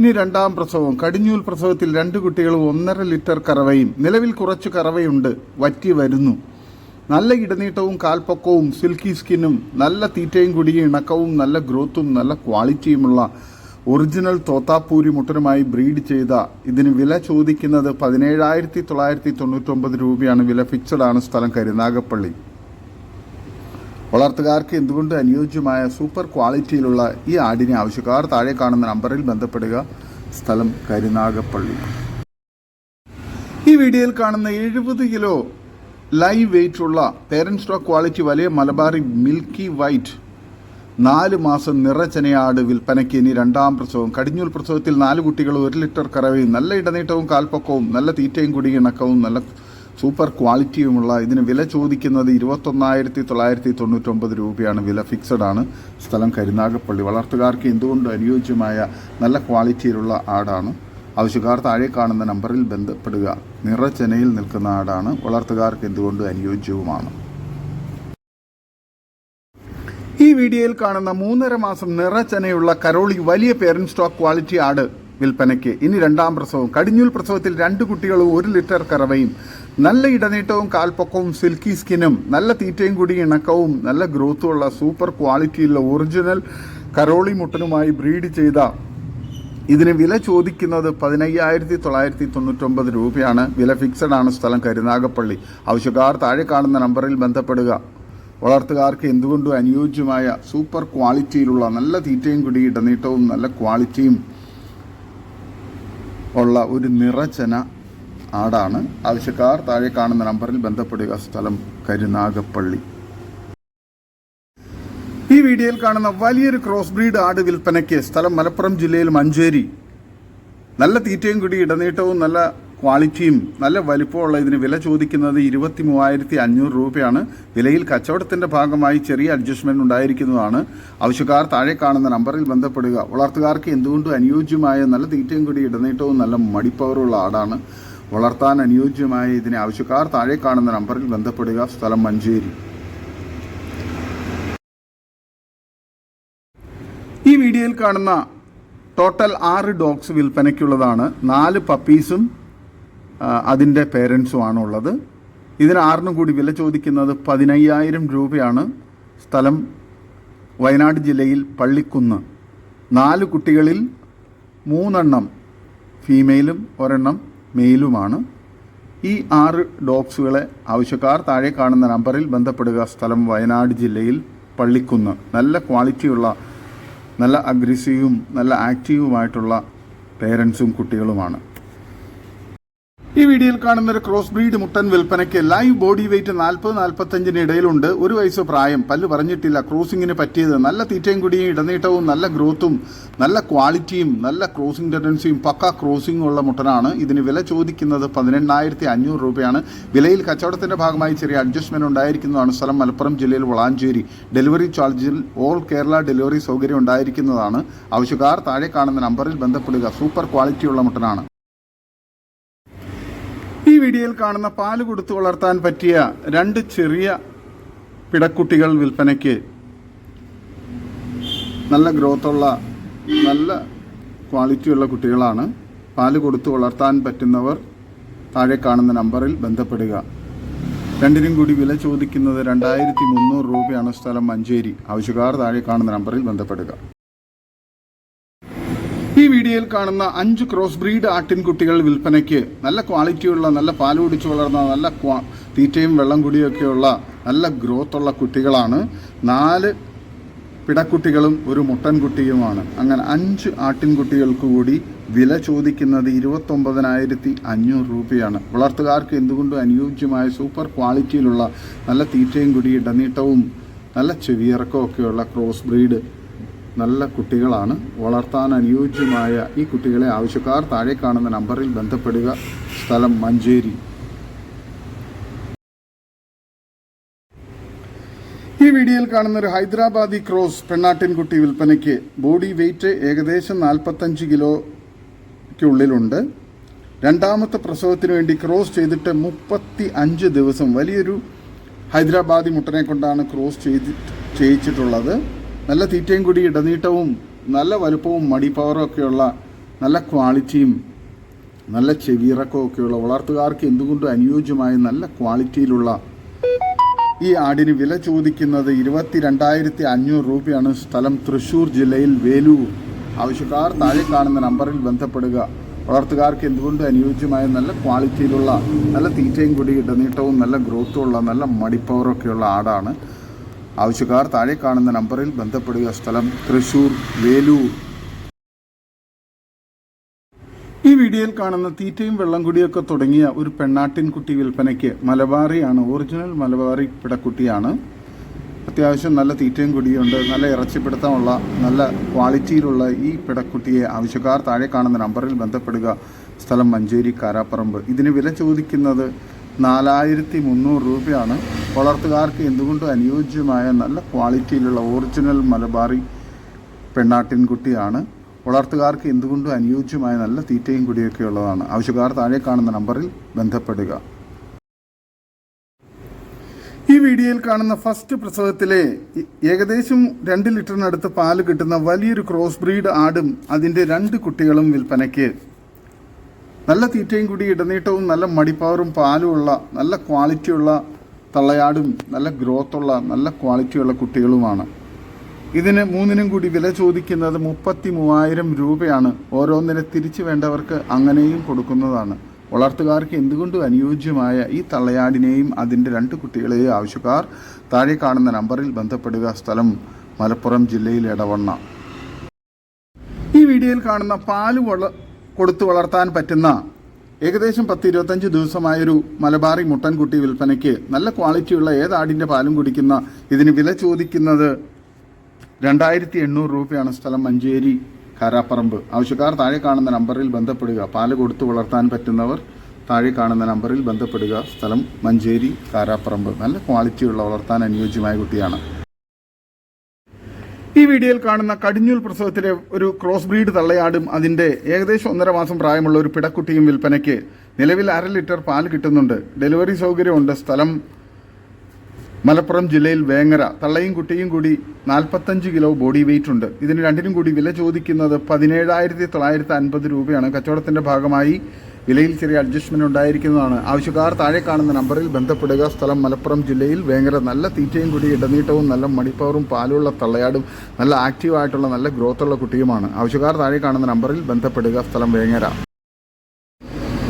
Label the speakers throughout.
Speaker 1: ഇനി രണ്ടാം പ്രസവം. കടിഞ്ഞൂൽ പ്രസവത്തിൽ രണ്ട് കുട്ടികളും ഒന്നര ലിറ്റർ കറവയും നിലവിൽ കുറച്ച് കറവയുണ്ട് വറ്റി വരുന്നു. നല്ല ഇടനീട്ടവും കാൽപ്പൊക്കവും സിൽക്കി സ്കിന്നും നല്ല തീറ്റയും കുടിയും ഇണക്കവും നല്ല ഗ്രോത്തും നല്ല ക്വാളിറ്റിയുമുള്ള ഒറിജിനൽ തോത്താപ്പൂരി മുട്ടനുമായി ബ്രീഡ് ചെയ്ത ഇതിന് വില ചോദിക്കുന്നത് പതിനേഴായിരത്തി തൊള്ളായിരത്തി തൊണ്ണൂറ്റൊമ്പത് രൂപയാണ്. വില ഫിക്സഡാണ് സ്ഥലം കരുനാഗപ്പള്ളി. വളർത്തുകാർക്ക് എന്തുകൊണ്ട് അനുയോജ്യമായ സൂപ്പർ ക്വാളിറ്റിയിലുള്ള ഈ ആടിനെ ആവശ്യക്കാർ താഴെ കാണുന്ന നമ്പറിൽ ബന്ധപ്പെടുക? സ്ഥലം കരുനാഗപ്പള്ളി. ഈ വീഡിയോയിൽ കാണുന്ന എഴുപത് കിലോ ലൈവ് വെയിറ്റ് ഉള്ള പേരന്റ് സ്റ്റോക്ക് ക്വാളിറ്റി വലിയ മലബാറി മിൽക്കി വൈറ്റ് നാല് മാസം നിറച്ചനയാട് വിൽപ്പനയ്ക്ക് ഇനി രണ്ടാം പ്രസവം. കടിഞ്ഞൂൽ പ്രസവത്തിൽ നാല് കുട്ടികൾ ഒരു ലിറ്റർ കറവയും നല്ല ഇടനീട്ടവും കാൽപ്പൊക്കവും നല്ല തീറ്റയും കുടിയിണക്കവും നല്ല സൂപ്പർ ക്വാളിറ്റിയുമുള്ള ഇതിന് വില ചോദിക്കുന്നത് ഇരുപത്തൊന്നായിരത്തി തൊള്ളായിരത്തി തൊണ്ണൂറ്റൊമ്പത് രൂപയാണ്. വില ഫിക്സഡ് ആണ്. സ്ഥലം കരുനാഗപ്പള്ളി. വളർത്തുകാർക്ക് എന്തുകൊണ്ട് അനുയോജ്യമായ നല്ല ക്വാളിറ്റിയിലുള്ള ആടാണ്? ആവശ്യക്കാർ താഴെ കാണുന്ന നമ്പറിൽ ബന്ധപ്പെടുക. നിറച്ചെനയിൽ നിൽക്കുന്ന ആടാണ്. വളർത്തുകാർക്ക് എന്തുകൊണ്ട് അനുയോജ്യവുമാണ്? ഈ വീഡിയോയിൽ കാണുന്ന മൂന്നര മാസം നിറച്ചെനയുള്ള കരോളി വലിയ പേരൻ സ്റ്റോക്ക് ക്വാളിറ്റി ആട് വിൽപ്പനയ്ക്ക്. ഇനി രണ്ടാം പ്രസവം. കടിഞ്ഞൂൽ പ്രസവത്തിൽ രണ്ട് കുട്ടികളും ഒരു ലിറ്റർ കറവയും നല്ല ഇടനീട്ടവും കാൽപ്പൊക്കവും സിൽക്കി സ്കിന്നും നല്ല തീറ്റയും കൂടി ഇണക്കവും നല്ല ഗ്രോത്തും ഉള്ള സൂപ്പർ ക്വാളിറ്റിയുള്ള ഒറിജിനൽ കരോളി മുട്ടനുമായി ബ്രീഡ് ചെയ്ത ഇതിന് വില ചോദിക്കുന്നത് പതിനയ്യായിരത്തി തൊള്ളായിരത്തി തൊണ്ണൂറ്റൊമ്പത് രൂപയാണ്. വില ഫിക്സഡ് ആണ് സ്ഥലം കരുനാഗപ്പള്ളി. ആവശ്യക്കാർ താഴെ കാണുന്ന നമ്പറിൽ ബന്ധപ്പെടുക. വളർത്തുകാർക്ക് എന്തുകൊണ്ടും അനുയോജ്യമായ സൂപ്പർ ക്വാളിറ്റിയിലുള്ള നല്ല തീറ്റയും കൂടി ഇടനീട്ടവും നല്ല ക്വാളിറ്റിയും ഉള്ള ഒരു നിറച്ചന ആടാണ്. ആവശ്യക്കാർ താഴെ കാണുന്ന നമ്പറിൽ ബന്ധപ്പെടുക. സ്ഥലം കരുനാഗപ്പള്ളി. ഈ വീഡിയോയിൽ കാണുന്ന വലിയൊരു ക്രോസ് ബ്രീഡ് ആട് വിൽപ്പനയ്ക്ക് സ്ഥലം മലപ്പുറം ജില്ലയിൽ മഞ്ചേരി. നല്ല തീറ്റയും കൂടി ഇടനീട്ടവും നല്ല ക്വാളിറ്റിയും നല്ല വലിപ്പമുള്ള ഇതിന് വില ചോദിക്കുന്നത് ഇരുപത്തി മൂവായിരത്തി അഞ്ഞൂറ് രൂപയാണ്. വിലയിൽ കച്ചവടത്തിന്റെ ഭാഗമായി ചെറിയ അഡ്ജസ്റ്റ്മെന്റ് ഉണ്ടായിരിക്കുന്നതാണ്. ആവശ്യക്കാർ താഴെ കാണുന്ന നമ്പറിൽ ബന്ധപ്പെടുക. വളർത്തുകാർക്ക് എന്തുകൊണ്ടും അനുയോജ്യമായ നല്ല തീറ്റയും കൂടി ഇടനീട്ടവും നല്ല മടിപ്പവറുള്ള ആടാണ്. വളർത്താൻ അനുയോജ്യമായ ഇതിനെ ആവശ്യക്കാർ താഴെ കാണുന്ന നമ്പറിൽ ബന്ധപ്പെടുക. സ്ഥലം മഞ്ചേരി. ഈ വീഡിയോയിൽ കാണുന്ന ടോട്ടൽ ആറ് ഡോഗ്സ് വിൽപ്പനയ്ക്കുള്ളതാണ്. നാല് പപ്പീസും അതിന്റെ പേരൻസുമാണ് ഉള്ളത് ഇതിന് ആറിനും കൂടി വില ചോദിക്കുന്നത് പതിനയ്യായിരം രൂപയാണ്. സ്ഥലം വയനാട് ജില്ലയിൽ പള്ളിക്കുന്ന്. നാല് കുട്ടികളിൽ മൂന്നെണ്ണം ഫീമെയിലും ഒരെണ്ണം മെയിലുമാണ്. ഈ ആറ് ഡോഗ്സുകളെ ആവശ്യക്കാർ താഴെ കാണുന്ന നമ്പറിൽ ബന്ധപ്പെടുക സ്ഥലം വയനാട് ജില്ലയിൽ പള്ളിക്കുന്ന്. നല്ല ക്വാളിറ്റിയുള്ള നല്ല അഗ്രസീവും നല്ല ആക്റ്റീവുമായിട്ടുള്ള പേരൻസും കുട്ടികളുമാണ്. ഈ വീഡിയോയിൽ കാണുന്ന ഒരു ക്രോസ് ബ്രീഡ് മുട്ടൻ വിൽപ്പനയ്ക്ക് ലൈവ് ബോഡി വെയിറ്റ് നാൽപ്പത് നാൽപ്പത്തഞ്ചിന് ഇടയിലുണ്ട്. ഒരു വയസ്സ് പ്രായം. പല്ല് പറഞ്ഞിട്ടില്ല. ക്രോസിങ്ങിന് പറ്റിയത്. നല്ല തീറ്റയും കുടിയും ഇടനീട്ടവും നല്ല ഗ്രോത്തും നല്ല ക്വാളിറ്റിയും നല്ല ക്രോസിംഗ് ടെൻഡൻസിയും പക്ക ക്രോസിംഗ് ഉള്ള മുട്ടനാണ്. ഇതിന് വില ചോദിക്കുന്നത് പതിനെണ്ണായിരത്തി അഞ്ഞൂറ് രൂപയാണ്. വിലയിൽ കച്ചവടത്തിന്റെ ഭാഗമായി ചെറിയ അഡ്ജസ്റ്റ്മെന്റ് ഉണ്ടായിരിക്കുന്നതാണ് സ്ഥലം. മലപ്പുറം ജില്ലയിൽ വളാഞ്ചേരി. ഡെലിവറി ചാർജിൽ ഓൾ കേരള ഡെലിവറി സൗകര്യം ഉണ്ടായിരിക്കുന്നതാണ്. ആവശ്യക്കാർ താഴെ കാണുന്ന നമ്പറിൽ ബന്ധപ്പെടുക. സൂപ്പർ ക്വാളിറ്റിയുള്ള മുട്ടനാണ്. വീഡിയോയിൽ കാണുന്ന പാൽ കൊടുത്തു വളർത്താൻ പറ്റിയ രണ്ട് ചെറിയ പിടക്കുട്ടികൾ വിൽപ്പനയ്ക്ക് നല്ല ഗ്രോത്തുള്ള നല്ല ക്വാളിറ്റിയുള്ള കുട്ടികളാണ്. പാൽ കൊടുത്തു വളർത്താൻ പറ്റുന്നവർ താഴെ കാണുന്ന നമ്പറിൽ ബന്ധപ്പെടുക. രണ്ടിനും കൂടി വില ചോദിക്കുന്നത് രണ്ടായിരത്തി മുന്നൂറ് രൂപയാണ് സ്ഥലം മഞ്ചേരി. ആവശ്യക്കാർ താഴെ കാണുന്ന നമ്പറിൽ ബന്ധപ്പെടുക. ഈ വീഡിയോയിൽ കാണുന്ന അഞ്ച് ക്രോസ് ബ്രീഡ് ആട്ടിൻകുട്ടികൾ വിൽപ്പനയ്ക്ക് നല്ല ക്വാളിറ്റിയുള്ള നല്ല പാൽ കുടിച്ച് വളർന്ന നല്ല തീറ്റയും വെള്ളം കുടിയൊക്കെയുള്ള നല്ല ഗ്രോത്ത് ഉള്ള കുട്ടികളാണ്. നാല് പിടക്കുട്ടികളും ഒരു മുട്ടൻകുട്ടിയുമാണ്. അങ്ങനെ അഞ്ച് ആട്ടിൻകുട്ടികൾക്ക് കൂടി വില ചോദിക്കുന്നത് ഇരുപത്തൊമ്പതിനായിരത്തി അഞ്ഞൂറ് രൂപയാണ്. വളർത്തുകാർക്ക് എന്തുകൊണ്ടും അനുയോജ്യമായ സൂപ്പർ ക്വാളിറ്റിയിലുള്ള നല്ല തീറ്റയും കുടി ഇടനീട്ടവും നല്ല ചെവിയിറക്കമൊക്കെയുള്ള ക്രോസ് ബ്രീഡ് നല്ല കുട്ടികളാണ്. വളർത്താൻ അനുയോജ്യമായ ഈ കുട്ടികളെ ആവശ്യക്കാർ താഴെ കാണുന്ന നമ്പറിൽ ബന്ധപ്പെടുക. സ്ഥലം മഞ്ചേരി. ഈ വീഡിയോയിൽ കാണുന്ന ഒരു ഹൈദരാബാദി ക്രോസ് പെണ്ണാട്ടിൻകുട്ടി വിൽപ്പനയ്ക്ക് ബോഡി വെയിറ്റ് ഏകദേശം നാൽപ്പത്തഞ്ച് കിലോയ്ക്കുള്ളിലുണ്ട്. രണ്ടാമത്തെ പ്രസവത്തിന് വേണ്ടി ക്രോസ് ചെയ്തിട്ട് മുപ്പത്തി അഞ്ച് ദിവസം വലിയൊരു ഹൈദരാബാദി മുട്ടനെ കൊണ്ടാണ് ക്രോസ് ചെയ്തി ചെയ്യിച്ചിട്ടുള്ളത്. നല്ല തീറ്റയും കൂടി ഇടനീട്ടവും നല്ല വലുപ്പവും മടി പവറും ഒക്കെയുള്ള നല്ല ക്വാളിറ്റിയും നല്ല ചെവിയിറക്കവും ഒക്കെയുള്ള വളർത്തുകാർക്ക് എന്തുകൊണ്ടും അനുയോജ്യമായ നല്ല ക്വാളിറ്റിയിലുള്ള ഈ ആടിന് വില ചോദിക്കുന്നത് ഇരുപത്തി രണ്ടായിരത്തി അഞ്ഞൂറ് രൂപയാണ്. സ്ഥലം തൃശ്ശൂർ ജില്ലയിൽ വേലൂർ ആവശ്യക്കാർ താഴെ കാണുന്ന നമ്പറിൽ ബന്ധപ്പെടുക. വളർത്തുകാർക്ക് എന്തുകൊണ്ട് അനുയോജ്യമായ നല്ല ക്വാളിറ്റിയിലുള്ള നല്ല തീറ്റയും കൂടി ഇടനീട്ടവും നല്ല ഗ്രോത്തും ഉള്ള നല്ല മടിപ്പവറൊക്കെയുള്ള ആടാണ് ആവശ്യക്കാർ താഴെ കാണുന്ന നമ്പറിൽ ബന്ധപ്പെടുക. സ്ഥലം തൃശൂർ വേലൂർ ഈ വീഡിയോയിൽ കാണുന്ന തീറ്റയും വെള്ളം കുടിയൊക്കെ തുടങ്ങിയ ഒരു പെണ്ണാട്ടിൻകുട്ടി വിൽപ്പനയ്ക്ക് മലബാറിയാണ്. ഒറിജിനൽ മലബാറി പിടക്കുട്ടിയാണ്. അത്യാവശ്യം നല്ല തീറ്റയും കുടിയുണ്ട്. നല്ല ഇറച്ചിപ്പിടുത്തമുള്ള നല്ല ക്വാളിറ്റിയിലുള്ള ഈ പിടക്കുട്ടിയെ ആവശ്യക്കാർ താഴെ കാണുന്ന നമ്പറിൽ ബന്ധപ്പെടുക. സ്ഥലം മഞ്ചേരി കാരാപ്പറമ്പ്. ഇതിന് വില ചോദിക്കുന്നത് നാലായിരത്തി മുന്നൂറ് രൂപയാണ്. വളർത്തുകാർക്ക് എന്തുകൊണ്ടും അനുയോജ്യമായ നല്ല ക്വാളിറ്റിയിലുള്ള ഒറിജിനൽ മലബാറി പെണ്ണാട്ടിൻകുട്ടിയാണ്? വളർത്തുകാർക്ക് എന്തുകൊണ്ടും അനുയോജ്യമായ നല്ല തീറ്റയും കുടിയൊക്കെ ഉള്ളതാണ്? ആവശ്യക്കാർ താഴെ കാണുന്ന നമ്പറിൽ ബന്ധപ്പെടുക. ഈ വീഡിയോയിൽ കാണുന്ന ഫസ്റ്റ് പ്രസവത്തിലെ ഏകദേശം രണ്ട് ലിറ്ററിനടുത്ത് പാൽ കിട്ടുന്ന വലിയൊരു ക്രോസ് ബ്രീഡ് ആടും അതിന്റെ രണ്ട് കുട്ടികളും വിൽപ്പനയ്ക്ക്. നല്ല തീറ്റയും കൂടി ഇടനീട്ടവും നല്ല മടിപ്പവറും പാലുമുള്ള നല്ല ക്വാളിറ്റിയുള്ള തള്ളയാടും നല്ല ഗ്രോത്തുള്ള നല്ല ക്വാളിറ്റിയുള്ള കുട്ടികളുമാണ്. ഇതിന് മൂന്നിനും കൂടി വില ചോദിക്കുന്നത് മുപ്പത്തി മൂവായിരം രൂപയാണ്. ഓരോന്നിനെ തിരിച്ചു വേണ്ടവർക്ക് അങ്ങനെയും കൊടുക്കുന്നതാണ്. വളർത്തുകാർക്ക് എന്തുകൊണ്ടും അനുയോജ്യമായ ഈ തള്ളയാടിനെയും അതിന്റെ രണ്ട് കുട്ടികളെയും ആവശ്യക്കാർ താഴെ കാണുന്ന നമ്പറിൽ ബന്ധപ്പെടുക. സ്ഥലം മലപ്പുറം ജില്ലയിൽ ഇടവണ്ണ ഈ വീഡിയോയിൽ കാണുന്ന പാൽ കൊടുത്തു വളർത്താൻ പറ്റുന്ന ഏകദേശം പത്ത് ഇരുപത്തഞ്ച് ദിവസമായൊരു മലബാറി മുട്ടൻകുട്ടി വിൽപ്പനയ്ക്ക് നല്ല ക്വാളിറ്റിയുള്ള ഏതാടിന്റെ പാലും കുടിക്കുന്ന ഇതിന് വില ചോദിക്കുന്നത് രണ്ടായിരത്തി എണ്ണൂറ് രൂപയാണ് സ്ഥലം മഞ്ചേരി കാരാപ്പറമ്പ്. ആവശ്യക്കാർ താഴെ കാണുന്ന നമ്പറിൽ ബന്ധപ്പെടുക. പാൽ കൊടുത്തു വളർത്താൻ പറ്റുന്നവർ താഴെ കാണുന്ന നമ്പറിൽ ബന്ധപ്പെടുക. സ്ഥലം മഞ്ചേരി കാരാപ്പറമ്പ്. നല്ല ക്വാളിറ്റിയുള്ള വളർത്താൻ അനുയോജ്യമായ കുട്ടിയാണ്. ഈ വീഡിയോയിൽ കാണുന്ന കടിഞ്ഞൂൽ പ്രസവത്തിലെ ഒരു ക്രോസ് ബ്രീഡ് തള്ളയാടും അതിന്റെ ഏകദേശം ഒന്നര മാസം പ്രായമുള്ള ഒരു പിടക്കുട്ടിയും വിൽപ്പനയ്ക്ക് നിലവിൽ അര ലിറ്റർ പാൽ കിട്ടുന്നുണ്ട്. ഡെലിവറി സൗകര്യമുണ്ട്. സ്ഥലം മലപ്പുറം ജില്ലയിൽ വേങ്ങര. തള്ളയും കുട്ടിയും കൂടി നാൽപ്പത്തഞ്ച് കിലോ ബോഡി വെയിറ്റ് ഉണ്ട്. ഇതിന് രണ്ടിനും കൂടി വില ചോദിക്കുന്നത് പതിനേഴായിരത്തി തൊള്ളായിരത്തി അൻപത് രൂപയാണ്. കച്ചവടത്തിന്റെ ഭാഗമായി വിലയിൽ ചെറിയ അഡ്ജസ്റ്റ്മെന്റ് ഉണ്ടായിരിക്കുന്നതാണ്. ആവശ്യക്കാർ താഴെ കാണുന്ന നമ്പറിൽ ബന്ധപ്പെടുക. സ്ഥലം മലപ്പുറം ജില്ലയിൽ വേങ്ങര നല്ല തീറ്റയും കൂടി ഇടനീട്ടവും നല്ല മടിപ്പവറും പാലുള്ള തള്ളയാടും നല്ല ആക്റ്റീവായിട്ടുള്ള നല്ല ഗ്രോത്തുള്ള കുട്ടിയുമാണ്. ആവശ്യക്കാർ താഴെ കാണുന്ന നമ്പറിൽ ബന്ധപ്പെടുക. സ്ഥലം വേങ്ങര.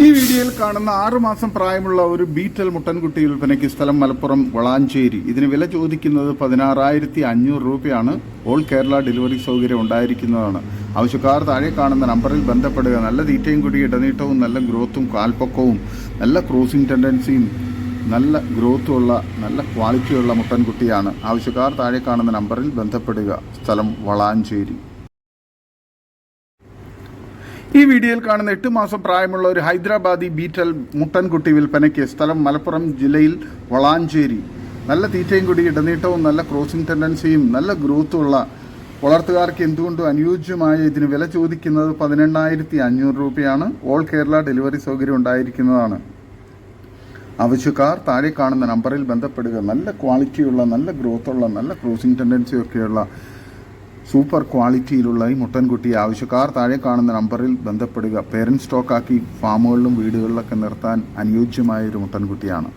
Speaker 1: ഈ വീഡിയോയിൽ കാണുന്ന ആറുമാസം പ്രായമുള്ള ഒരു ബീറ്റൽ മുട്ടൻകുട്ടി വിൽപ്പനയ്ക്ക് സ്ഥലം മലപ്പുറം വളാഞ്ചേരി. ഇതിന് വില ചോദിക്കുന്നത് പതിനാറായിരത്തി അഞ്ഞൂറ് രൂപയാണ്. ഓൾ കേരള ഡെലിവറി സൗകര്യം ഉണ്ടായിരിക്കുന്നതാണ്. ആവശ്യക്കാർ താഴെ കാണുന്ന നമ്പറിൽ ബന്ധപ്പെടുക. നല്ല തീറ്റയും കൂടി ഇടനീട്ടവും നല്ല ഗ്രോത്തും കാൽപ്പൊക്കവും നല്ല ക്രോസിംഗ് ടെൻഡൻസിയും നല്ല ഗ്രോത്തുള്ള നല്ല ക്വാളിറ്റിയുള്ള മുട്ടൻകുട്ടിയാണ്. ആവശ്യക്കാർ താഴെ കാണുന്ന നമ്പറിൽ ബന്ധപ്പെടുക. സ്ഥലം വളാഞ്ചേരി. ഈ വീഡിയോയിൽ കാണുന്ന എട്ട് മാസം പ്രായമുള്ള ഒരു ഹൈദരാബാദി ബീറ്റൽ മുട്ടൻകുട്ടി വിൽപ്പനയ്ക്ക് സ്ഥലം മലപ്പുറം ജില്ലയിൽ വളാഞ്ചേരി. നല്ല തീറ്റയും കൂടി ഇടനീട്ടവും നല്ല ക്രോസിംഗ് ടെൻഡൻസിയും നല്ല ഗ്രോത്തും ഉള്ള വളർത്തുകാർക്ക് എന്തുകൊണ്ടും അനുയോജ്യമായ ഇതിന് വില ചോദിക്കുന്നത് പതിനെണ്ണായിരത്തി അഞ്ഞൂറ് രൂപയാണ്. ഓൾ കേരള ഡെലിവറി സൗകര്യം ഉണ്ടായിരിക്കുന്നതാണ്. ആവശ്യക്കാർ താഴെ കാണുന്ന നമ്പറിൽ ബന്ധപ്പെടുക. നല്ല ക്വാളിറ്റിയുള്ള നല്ല ഗ്രോത്തുള്ള നല്ല ക്രോസിംഗ് ടെൻഡൻസി ഒക്കെയുള്ള സൂപ്പർ ക്വാളിറ്റിയിലുള്ള ഈ മുട്ടൻകുട്ടി ആവശ്യക്കാർ താഴെ കാണുന്ന നമ്പറിൽ ബന്ധപ്പെടുക. പേരന്റ് സ്റ്റോക്കാക്കി ഫാമുകളിലും വീടുകളിലൊക്കെ നിർത്താൻ അനുയോജ്യമായ ഒരു മുട്ടൻകുട്ടിയാണ്.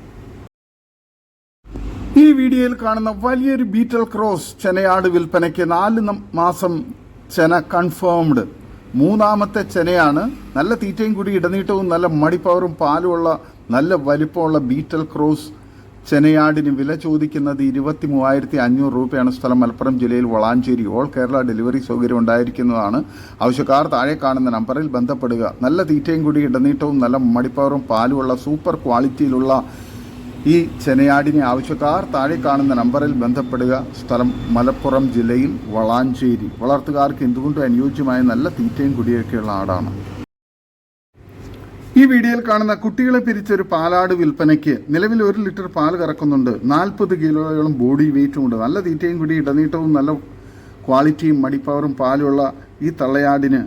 Speaker 1: ഈ വീഡിയോയിൽ കാണുന്ന വലിയൊരു ബീറ്റൽ ക്രോസ് ചെനയാട് വിൽപ്പനയ്ക്ക് നാല് മാസം ചെന കൺഫേംഡ്. മൂന്നാമത്തെ ചെനയാണ് നല്ല തീറ്റയും കൂടി ഇടനീട്ടവും നല്ല മടിപ്പവറും പാലുമുള്ള നല്ല വലിപ്പമുള്ള ബീറ്റൽ ക്രോസ് ചെനയാടിന് വില ചോദിക്കുന്നത് ഇരുപത്തി മൂവായിരത്തി അഞ്ഞൂറ് രൂപയാണ് സ്ഥലം. മലപ്പുറം ജില്ലയിൽ വളാഞ്ചേരി ഓൾ കേരള ഡെലിവറി സൗകര്യം ഉണ്ടായിരിക്കുന്നതാണ്. ആവശ്യക്കാർ താഴെ കാണുന്ന നമ്പറിൽ ബന്ധപ്പെടുക. നല്ല തീറ്റയും കൂടി ഇടനീട്ടവും നല്ല മടിപ്പവറും പാലുമുള്ള സൂപ്പർ ക്വാളിറ്റിയിലുള്ള ഈ ചെനയാടിനെ ആവശ്യക്കാർ താഴെ കാണുന്ന നമ്പറിൽ ബന്ധപ്പെടുക. സ്ഥലം മലപ്പുറം ജില്ലയിൽ വളാഞ്ചേരി. വളർത്തുകാർക്ക് എന്തുകൊണ്ടും അനുയോജ്യമായ നല്ല തീറ്റയും കുടിയൊക്കെയുള്ള ആടാണ്. ഈ വീഡിയോയിൽ കാണുന്ന കുട്ടികളെ പിരിച്ചൊരു പാലാട് വിൽപ്പനയ്ക്ക് നിലവിൽ ഒരു ലിറ്റർ പാൽ കറക്കുന്നുണ്ട്. നാൽപ്പത് കിലോയോളം ബോഡി വെയിറ്റും ഉണ്ട്. നല്ല തീറ്റയും കൂടി ഇടനീട്ടവും നല്ല ക്വാളിറ്റിയും മടിപ്പവറും പാലുള്ള ഈ തള്ളയാടിന്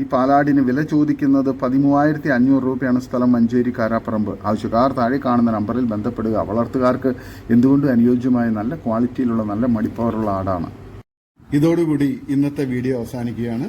Speaker 1: ഈ പാലാടിന് വില ചോദിക്കുന്നത് പതിമൂവായിരത്തി അഞ്ഞൂറ് രൂപയാണ് സ്ഥലം മഞ്ചേരി കാരാപ്പറമ്പ്. ആവശ്യക്കാർ താഴെ കാണുന്ന നമ്പറിൽ ബന്ധപ്പെടുക. വളർത്തുകാർക്ക് എന്തുകൊണ്ടും അനുയോജ്യമായ നല്ല ക്വാളിറ്റിയിലുള്ള നല്ല മടിപ്പവറുള്ള ആടാണ്. ഇതോടുകൂടി ഇന്നത്തെ വീഡിയോ അവസാനിക്കുകയാണ്.